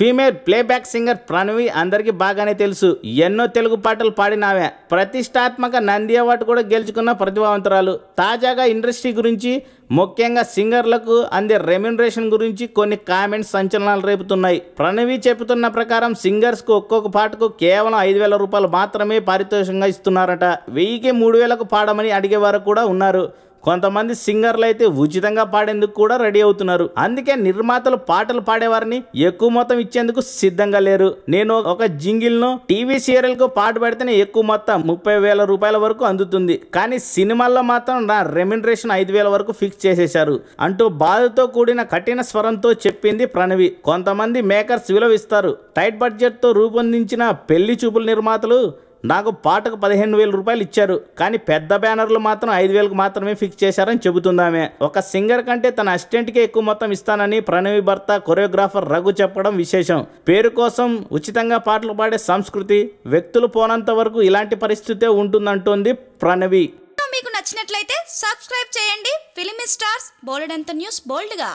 Female playback singer Pranavi అందరికీ బాగానే తెలుసు. ఎన్నో తెలుగు పాటలు పాడినావే. ప్రతిష్టాత్మక నంది అవార్డు కూడా గెలుచుకున్న ప్రతిభావంతురాలు. తాజాగా ఇండస్ట్రీ గురించి ముఖ్యంగా సింగర్లకు అందే రెమ్యునరేషన్ గురించి కొన్ని కామెంట్స్ సంచలనాలు రేపుతున్నాయి. ప్రణవి చెబుతున్న ప్రకారం సింగర్స్కు ఒక్కొక్క పాటకు కేవలం ఐదు వేల రూపాయలు మాత్రమే పారితోషికంగా ఇస్తున్నారట. వెయ్యికి మూడు వేలకు పాడమని అడిగేవారు కూడా ఉన్నారు. కొంతమంది సింగర్లు అయితే ఉచితంగా పాడేందుకు కూడా రెడీ అవుతున్నారు. అందుకే నిర్మాతలు పాటలు పాడేవారిని ఎక్కువ మొత్తం ఇచ్చేందుకు సిద్ధంగా లేరు. నేను ఒక జింగిల్ను టీవీ సీరియల్కు పాట పెడితేనే ఎక్కువ మొత్తం ముప్పై వేల రూపాయల వరకు అందుతుంది. కానీ సినిమాల్లో మాత్రం నా రెమ్యునరేషన్ ఐదు వేల వరకు ఫిక్స్ చేసేశారు. అంటూ బాధతో కూడిన కఠిన స్వరంతో చెప్పింది ప్రణవి. కొంతమంది మేకర్స్ విలువిస్తారు. టైట్ బడ్జెట్తో రూపొందించిన పెళ్ళి చూపుల నిర్మాతలు నాకు పాటకు పదిహేను వేల రూపాయలు ఇచ్చారు కానీ పెద్ద బ్యానర్లు మాత్రం ఐదు వేలకు మాత్రమే ఫిక్స్ చేశారని చెబుతుందామే. ఒక సింగర్ కంటే తన అసిస్టెంట్కే ఎక్కువ మొత్తం ఇస్తానని ప్రణవి భర్త కొరియోగ్రాఫర్ రఘు చెప్పడం విశేషం. పేరు కోసం ఉచితంగా పాటలు పాడే సంస్కృతి వ్యక్తులు పోనంత వరకు ఇలాంటి పరిస్థితే ఉంటుందంటోంది ప్రణవి. మీకు నచ్చినట్లయితే సబ్స్క్రైబ్ చేయండి. Filmy stars bold news బోల్డ్గా.